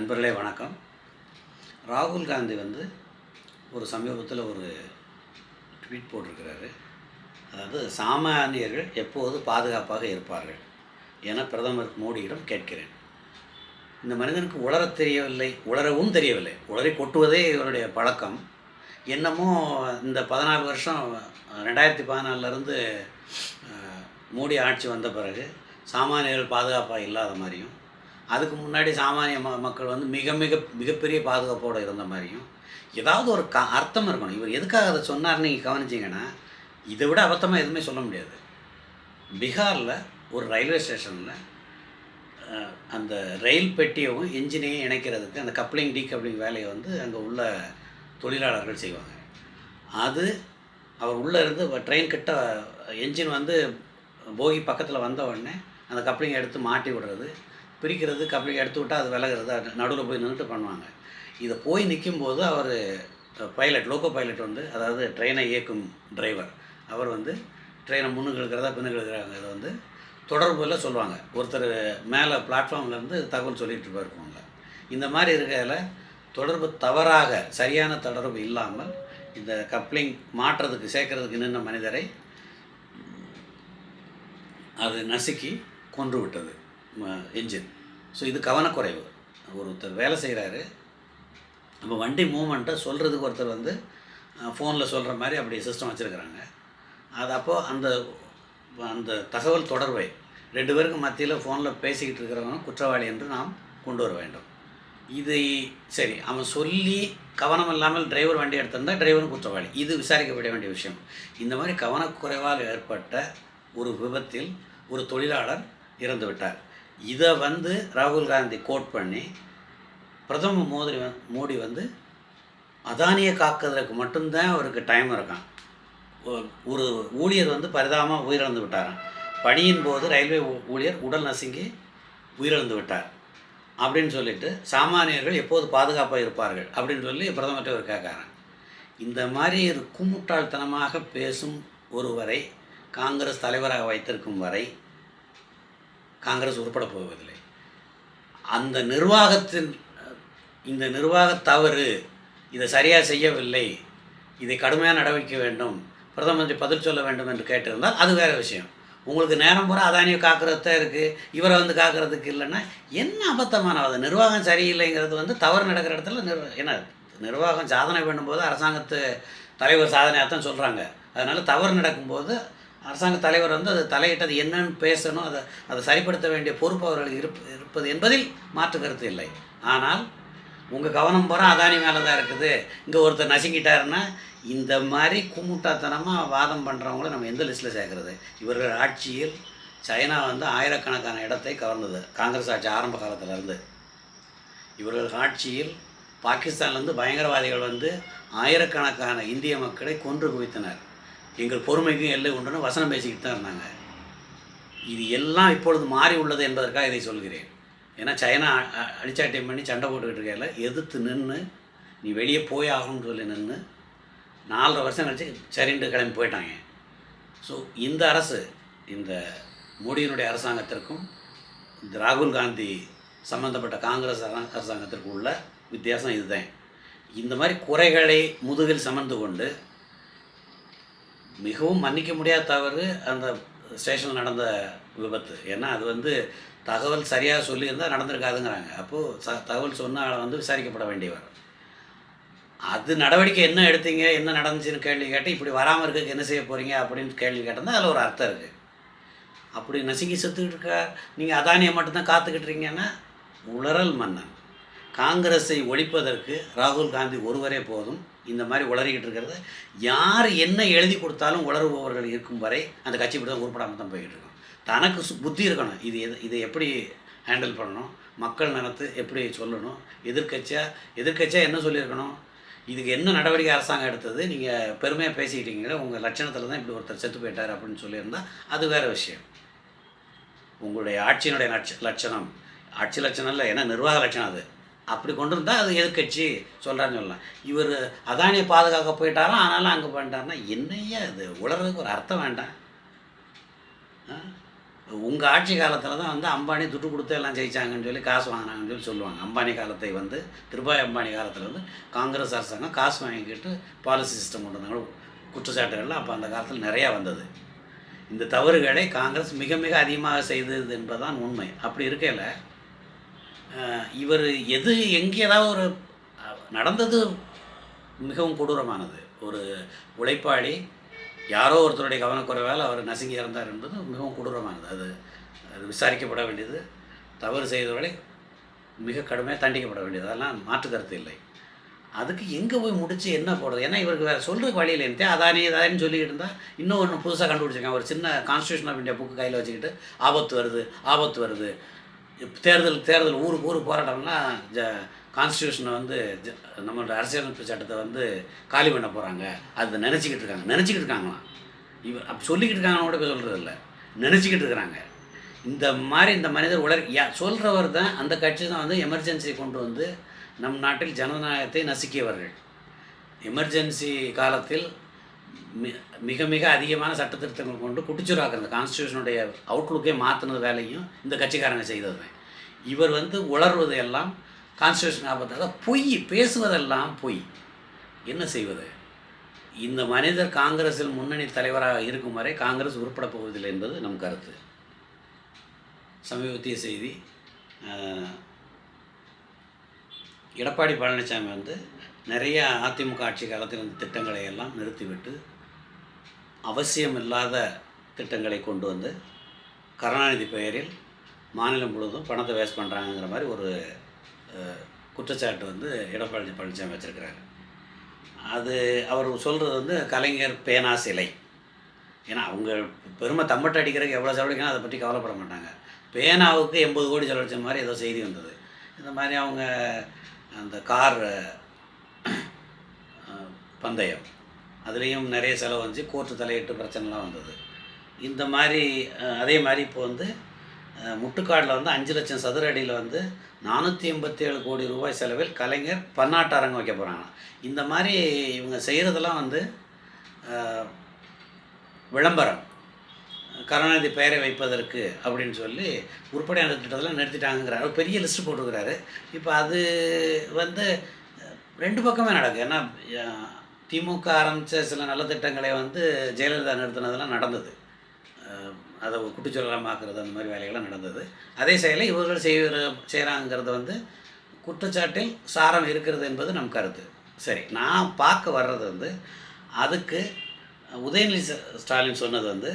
நண்பர்களே வணக்கம். ராகுல் காந்தி வந்து ஒரு சமீபத்தில் ஒரு ட்வீட் போட்டிருக்கிறாரு. அதாவது சாமானியர்கள் எப்போது பாதுகாப்பாக இருப்பார்கள் என பிரதமர் மோடியிடம் கேட்கிறேன். இந்த மனிதனுக்கு உளரத் தெரியவில்லை உளரவும் தெரியவில்லை. உளறி கொட்டுவதே இவருடைய பழக்கம். என்னமோ இந்த பதினாலு வருஷம் ரெண்டாயிரத்தி பதினாலிருந்து மோடி ஆட்சி வந்த பிறகு சாமானியர்கள் பாதுகாப்பாக இல்லாத மாதிரியும் அதுக்கு முன்னாடி சாமானிய ம மக்கள் வந்து மிக மிக மிகப்பெரிய பாதுகாப்போடு இருந்த மாதிரியும் ஏதாவது ஒரு க அர்த்தம் இருக்கணும். இவர் எதுக்காக அதை சொன்னார்னு நீங்கள் கவனிச்சிங்கன்னா இதை விட அபத்தமாக எதுவுமே சொல்ல முடியாது. பீகாரில் ஒரு ரயில்வே ஸ்டேஷனில் அந்த ரயில் பெட்டியவும் இன்ஜினையும் இணைக்கிறதுக்கு அந்த கப்ளிங் டீ கப்ளிங் வேலையை வந்து அங்கே உள்ள தொழிலாளர்கள் செய்வாங்க. அது அவர் உள்ளே இருந்து ட்ரெயின் கிட்ட என்ஜின் வந்து போகி பக்கத்தில் வந்த உடனே அந்த கப்ளிங் எடுத்து மாட்டி விடுறது. பிரிக்கிறது கப்ளிங் எடுத்து விட்டால் அது விலகிறது நடுவில் போய் நின்றுட்டு பண்ணுவாங்க. இதை போய் நிற்கும்போது அவர் பைலட் லோக்கோ பைலட் வந்து அதாவது ட்ரெயினை இயக்கும் டிரைவர் அவர் வந்து ட்ரெயினை முன்னுக்கு இருக்கிறதா பின்னுக்கு இருக்கிறாங்க இதை வந்து தொடர்புல சொல்லுவாங்க. ஒருத்தர் மேலே பிளாட்ஃபார்ம்லேருந்து தகவல் சொல்லிகிட்டு இருப்பாங்க இந்த மாதிரி இருக்கையில் தொடர்பு தவறாக சரியான தொடர்பு இல்லாமல் இந்த கப்ளிங் மாற்றுறதுக்கு சேர்க்கறதுக்கு நின்ற மனிதரை அது நசுக்கி கொன்று விட்டது என்ஜின் ஸோ இது கவனக்குறைவு. ஒருத்தர் வேலை செய்கிறாரு நம்ம வண்டி மூமெண்ட்டை சொல்கிறதுக்கு ஒருத்தர் வந்து ஃபோனில் சொல்கிற மாதிரி அப்படி சிஸ்டம் வச்சுருக்குறாங்க. அது அப்போது அந்த அந்த தகவல் தொடர்பை ரெண்டு பேருக்கு மத்தியில் ஃபோனில் பேசிக்கிட்டு இருக்கிறவங்க குற்றவாளி என்று நாம் கொண்டு வர வேண்டும். இதை சரி அவன் சொல்லி கவனம் இல்லாமல் டிரைவர் வண்டி எடுத்திருந்தா டிரைவரும் குற்றவாளி. இது விசாரிக்கப்பட வேண்டிய விஷயம். இந்த மாதிரி கவனக்குறைவால் ஏற்பட்ட ஒரு விபத்தில் ஒரு தொழிலாளர் இறந்து விட்டார் இதை வந்து ராகுல் காந்தி கோட் பண்ணி பிரதம மோடி மோடி வந்து அதானியை காக்கிறதுக்கு மட்டும்தான் அவருக்கு டைம் இருக்கான். ஒரு ஊழியர் வந்து பரிதாபமாக உயிரிழந்து விட்டாரான் பணியின் போது ரயில்வே ஊழியர் உடல் நசுங்கி உயிரிழந்து விட்டார். அப்படின்னு சொல்லிட்டு சாமானியர்கள் எப்போது பாதுகாப்பாக இருப்பார்கள் அப்படின்னு சொல்லி பிரதமர்கிட்ட ஒரு கேட்குறாங்க இந்த மாதிரி ஒரு கும்முட்டாள்தனமாக பேசும் ஒருவரை காங்கிரஸ் தலைவராக வைத்திருக்கும் வரை காங்கிரஸ் உருப்பட போவதில்லை. அந்த நிர்வாகத்தின் இந்த நிர்வாக தவறு இதை சரியாக செய்யவில்லை இதை கடுமையாக நடவடிக்கை வேண்டும் பிரதம மந்திரி பதில் சொல்ல வேண்டும் என்று கேட்டிருந்தால் அது வேறு விஷயம். உங்களுக்கு நேரம் பூரா அதானியை காக்கிறது தான் இருக்குது இவரை வந்து காக்கிறதுக்கு இல்லைன்னா என்ன அபத்தமான அது நிர்வாகம் சரியில்லைங்கிறது வந்து தவறு நடக்கிற இடத்துல நிர்வ என்ன நிர்வாகம் சாதனை பண்ணும்போது அரசாங்கத்து தலைவர் சாதனையாக தான் சொல்கிறாங்க அதனால் தவறு நடக்கும்போது அரசாங்க தலைவர் வந்து அது தலையிட்டது என்னன்னு பேசணும் அதை அதை சரிப்படுத்த வேண்டிய பொறுப்பு அவர்களுக்கு இருப் இருப்பது என்பதில் மாற்று கருத்து இல்லை. ஆனால் உங்கள் கவனம் பூரா அதானி மேலே தான் இருக்குது. இங்கே ஒருத்தர் நசுங்கிட்டாருன்னா இந்த மாதிரி கும்முட்டாத்தனமாக வாதம் பண்ணுறவங்கள நம்ம எந்த லிஸ்ட்டில் சேர்க்குறது? இவர்கள் ஆட்சியில் சைனா வந்து ஆயிரக்கணக்கான இடத்தை கவர்ந்தது. காங்கிரஸ் ஆட்சி ஆரம்ப காலத்திலேருந்து இவர்கள் ஆட்சியில் பாகிஸ்தான்லேருந்து பயங்கரவாதிகள் வந்து ஆயிரக்கணக்கான இந்திய மக்களை கொன்று குவித்தனர். எங்கள் பொறுமைக்கும் எல்லை உண்டுன்னு வசனம் பேசிக்கிட்டு தான் இருந்தாங்க. இது எல்லாம் இப்பொழுது மாறி உள்ளது என்பதற்காக இதை சொல்கிறேன். ஏன்னா சைனா அடிச்சாட்டியம் பண்ணி சண்டை போட்டுக்கிட்டு இருக்கையில எதிர்த்து நின்று நீ வெளியே போய் ஆகணும்னு சொல்லி நின்று நாலரை வருஷம் கழிச்சு சரிண்டு கிளம்பி போயிட்டாங்க. ஸோ இந்த அரசு இந்த மோடியினுடைய அரசாங்கத்திற்கும் இந்த ராகுல் காந்தி சம்மந்தப்பட்ட காங்கிரஸ் அரசாங்கத்திற்கும் உள்ள வித்தியாசம் இதுதான். இந்த மாதிரி குறைகளை முதுகில் சமர்ந்து கொண்டு மிகவும் மன்னிக்க முடியாத தவறு அந்த ஸ்டேஷனில் நடந்த விபத்து. ஏன்னா அது வந்து தகவல் சரியாக சொல்லியிருந்தால் நடந்திருக்காதுங்கிறாங்க. அப்போது ச தகவல் சொன்னால் ஆளை வந்து விசாரிக்கப்பட வேண்டியவர். அது நடவடிக்கை என்ன எடுத்தீங்க? என்ன நடந்துச்சுன்னு கேள்வி கேட்டு இப்படி வராமல் இருக்க என்ன செய்ய போகிறீங்க அப்படின்னு கேள்வி கேட்டால் அதில் ஒரு அர்த்தம் இருக்குது அப்படி நசுங்கி செத்துக்கிட்டு இருக்கா நீங்கள் அதானியை மட்டும்தான் காத்துக்கிட்டுறீங்கன்னா உளறல் மன்னன். காங்கிரஸை ஒழிப்பதற்கு ராகுல் காந்தி ஒருவரே போதும். இந்த மாதிரி உளறிக்கிட்டு இருக்கிறத. யார் என்ன எழுதி கொடுத்தாலும் உளறுபவர்கள் இருக்கும் வரை அந்த கட்சி இப்படி தான் உருப்படாமல் தான் போய்கிட்டு இருக்கோம். தனக்கு சு புத்தி இருக்கணும். இது எது இதை எப்படி ஹேண்டில் பண்ணணும்? மக்கள் நலத்து எப்படி சொல்லணும்? எதிர்கட்சியாக எதிர்கட்சியாக என்ன சொல்லியிருக்கணும்? இதுக்கு என்ன நடவடிக்கை அரசாங்கம் எடுத்தது? நீங்கள் பெருமையாக பேசிக்கிட்டீங்களே உங்கள் லட்சணத்தில் தான் இப்படி ஒருத்தர் செத்து போயிட்டார் அப்படின்னு சொல்லியிருந்தால் அது வேறு விஷயம். உங்களுடைய ஆட்சியினுடைய லட்ச லட்சணம். ஆட்சி லட்சணம் இல்லை ஏன்னா நிர்வாக லட்சணம் அது. அப்படி கொண்டு இருந்தால் அது எதிர்கட்சி சொல்கிறான்னு சொல்லலாம். இவர் அதானியை பாதுகாக்க போயிட்டாராம் ஆனாலும் அங்கே பண்ணிட்டாருன்னா என்னையா இது? உளறதுக்கு ஒரு அர்த்தம் வேண்டாம். உங்கள் ஆட்சி காலத்தில் தான் வந்து அம்பானி துட்டு கொடுத்து எல்லாம் ஜெயிச்சாங்கன்னு சொல்லி காசு வாங்கினாங்கன்னு சொல்லி சொல்லுவாங்க. அம்பானி காலத்தை வந்து திருபாய் அம்பானி காலத்தில் வந்து காங்கிரஸ் அரசாங்கம் காசு வாங்கிக்கிட்டு பாலிசி சிஸ்டம் கொண்டு வந்தாங்க. குற்றச்சாட்டுகள்லாம் அப்போ அந்த காலத்தில் நிறையா வந்தது. இந்த தவறுகளை காங்கிரஸ் மிக மிக அதிகமாக செய்தது என்பதுதான் உண்மை. அப்படி இருக்கையில் இவர் எது எங்கே ஏதாவது ஒரு நடந்தது மிகவும் கொடூரமானது. ஒரு உழைப்பாளி யாரோ ஒருத்தருடைய கவனக்குறைவால் அவர் நசுங்கி இறந்தார் என்பது மிகவும் கொடூரமானது. அது அது விசாரிக்கப்பட வேண்டியது. தவறு செய்தவர்களை மிக கடுமையாக தண்டிக்கப்பட வேண்டியது. அதெல்லாம் மாற்று கருத்து இல்லை. அதுக்கு எங்கே போய் முடித்து என்ன போடுறது? ஏன்னா இவருக்கு வேறு சொல்கிறதுக்கு வழியில் இருந்தே அதானே அதானே சொல்லிக்கிட்டு இருந்தால் இன்னும் ஒன்று புதுசாக கண்டுபிடிச்சிருக்கேன் ஒரு சின்ன கான்ஸ்டியூஷன் ஆஃப் இந்தியா புக்கு கையில் வச்சுக்கிட்டு ஆபத்து வருது ஆபத்து வருது. தேர்தல் தேர்தல் ஊருக்கு ஊர் போராட்டம்னா ஜ கான்ஸ்டியூஷனை வந்து நம்மளோட அரசியலமைப்பு சட்டத்தை வந்து காலி பண்ண போகிறாங்க அதை நினச்சிக்கிட்டு இருக்காங்க. நினச்சிக்கிட்டு இருக்காங்களாம். இவ அப்படி சொல்லிக்கிட்டு இருக்காங்கன்னு கூட போய் சொல்கிறது இல்லை. நினச்சிக்கிட்டு இருக்கிறாங்க. இந்த மாதிரி இந்த மனிதர் உலர் யா சொல்கிறவர் தான் அந்த கட்சி தான் வந்து எமர்ஜென்சியை கொண்டு வந்து நம் நாட்டில் ஜனநாயகத்தை நசுக்கியவர்கள். எமர்ஜென்சி காலத்தில் மிக மிக அதிகமான சட்டத்திருத்தங்கள் கொண்டு குட்டிச்சுராக்குறது கான்ஸ்டியூஷனுடைய அவுட்லுக்கே மாற்றினது வேலையும் இந்த கட்சிக்காரங்க செய்தது தான் இவர் வந்து உளர்வது எல்லாம் கான்ஸ்டியூஷன் ஆபத்தாக பொய் பேசுவதெல்லாம் பொய். என்ன செய்வது? இந்த மனிதர் காங்கிரஸில் முன்னணி தலைவராக இருக்கும் வரை காங்கிரஸ் உருப்பட போவதில்லை என்பது நம் கருத்து. சமீபத்திய செய்தி எடப்பாடி பழனிசாமி வந்து நிறைய அதிமுக ஆட்சி காலத்தில் இந்த திட்டங்களை எல்லாம் நிறுத்திவிட்டு அவசியமில்லாத திட்டங்களை கொண்டு வந்து கருணாநிதி பெயரில் மாநிலம் முழுவதும் பணத்தை வேஸ்ட் பண்ணுறாங்கங்கிற மாதிரி ஒரு குற்றச்சாட்டு வந்து எடப்பாடி பழனிசாமி வச்சுருக்கிறாரு. அது அவர் சொல்கிறது வந்து கலைஞர் பேனா சிலை ஏன்னா அவங்க பெருமை தம்பட்டை அடிக்கிறதுக்கு எவ்வளோ செலவழிக்கணும் அதை பற்றி கவலைப்பட மாட்டாங்க. பேனாவுக்கு எண்பது கோடி செலவழிச்ச மாதிரி ஏதோ செய்தி வந்தது. இந்த மாதிரி அவங்க அந்த கார் பந்தயம். அதுலேயும் நிறைய செலவு வந்துச்சு. கோர்ட்டு தலையிட்டு பிரச்சனைலாம் வந்தது. இந்த மாதிரி அதே மாதிரி இப்போ வந்து முட்டுக்காடில் வந்து அஞ்சு லட்சம் சதுர அடியில் வந்து நானூற்றி எண்பத்தி ஏழு கோடி ரூபாய் செலவில் கலைஞர் பன்னாட்டு அரங்கம் வைக்க போகிறாங்க இந்த மாதிரி இவங்க செய்கிறதெல்லாம் வந்து விளம்பரம். கருணாநிதி பெயரை வைப்பதற்கு அப்படின்னு சொல்லி உருப்படியான திட்டத்தில் நிறுத்திட்டாங்கிறாரு பெரிய லிஸ்ட்டு போட்டிருக்கிறாரு. இப்போ அது வந்து ரெண்டு பக்கமே நடக்கும் ஏன்னா திமுக ஆரம்பித்த சில நல்ல திட்டங்களை வந்து ஜெயலலிதா நிறுத்தினதெல்லாம் நடந்தது. அதை குட்டிச்சொல்லமாக்குறது அந்த மாதிரி வேலைகள்லாம் நடந்தது. அதே செயலை இவர்கள் செய்கிற செய்கிறாங்கிறது வந்து குற்றச்சாட்டில் சாரம் இருக்கிறது என்பது நம் கருத்து. சரி நான் பார்க்க வர்றது வந்து அதுக்கு உதயநிதி ஸ்டாலின் சொன்னது வந்து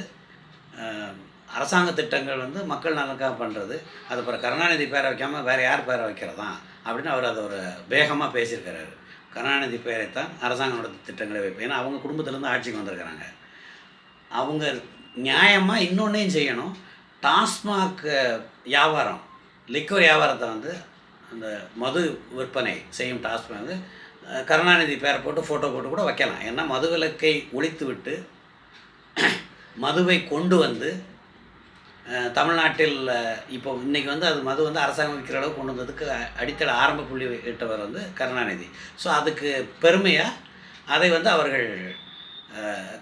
அரசாங்க திட்டங்கள் வந்து மக்கள் நலனுக்காக பண்ணுறது அது அப்புறம் கருணாநிதி பேரை வைக்காமல் வேறு யார் பேரை வைக்கிறதா அப்படின்னு அவர் அதை ஒரு வேகமாக பேசியிருக்கிறாரு. கருணாநிதி பேரை அரசாங்கம் நடத்த திட்டங்களை வைப்பேன். ஏன்னா அவங்க குடும்பத்திலேருந்து ஆட்சிக்கு வந்திருக்கிறாங்க. அவங்க நியாயமாக இன்னொன்றையும் செய்யணும். டாஸ்மாக் வியாபாரம் லிக்வர் வியாபாரத்தை வந்து அந்த மது விற்பனை செய்யும் டாஸ்மாக். வந்து கருணாநிதி பேரை போட்டு ஃபோட்டோ போட்டு கூட வைக்கலாம். ஏன்னா மதுவிலக்கை ஒழித்து விட்டு மதுவை கொண்டு வந்து தமிழ்நாட்டில் இப்போ இன்றைக்கி வந்து அது மது வந்து அரசாங்கம் விற்கிற அளவுக்கு கொண்டு வந்ததுக்கு அடித்தள ஆரம்ப புள்ளி இட்டவர் வந்து கருணாநிதி. ஸோ அதுக்கு பெருமையாக அதை வந்து அவர்கள்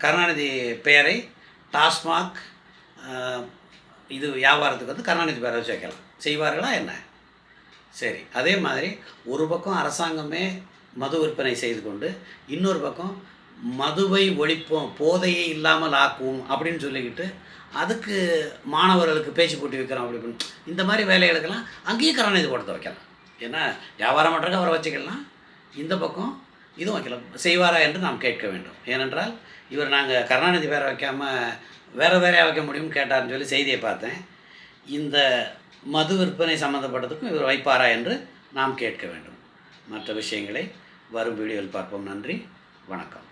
கருணாநிதி பெயரை டாஸ்மாக் இது வியாபாரத்துக்கு வந்து கருணாநிதி பேரை வச்சு வைக்கலாம். செய்வார்களா என்ன? சரி அதே மாதிரி ஒரு பக்கம் அரசாங்கமே மது விற்பனை செய்து கொண்டு இன்னொரு பக்கம் மதுவை ஒழிப்போம் போதையை இல்லாமல் ஆக்குவோம் அப்படின்னு சொல்லிக்கிட்டு அதுக்கு மாணவர்களுக்கு பேச்சு போட்டி வைக்கிறோம் அப்படி இப்படின்னு. இந்த மாதிரி வேலைகளுக்கெல்லாம் அங்கேயும் கருணாநிதி படத்தை வைக்கலாம். ஏன்னா வியாபாரம் பண்ணுறதுக்கு அவரை வச்சுக்கலாம். இந்த பக்கம் இதுவும் வைக்கலாம். செய்வாரா என்று நாம் கேட்க வேண்டும். ஏனென்றால் இவர் நாங்கள் கருணாநிதி பேரை வைக்காமல் வேறு வேறையாக வைக்க முடியும்னு கேட்டார்னு சொல்லி செய்தியை பார்த்தேன். இந்த மது விற்பனை சம்மந்தப்பட்டதுக்கும் இவர் வைப்பாரா என்று நாம் கேட்க வேண்டும். மற்ற விஷயங்களை வரும் வீடியோவில் பார்ப்போம். நன்றி. வணக்கம்.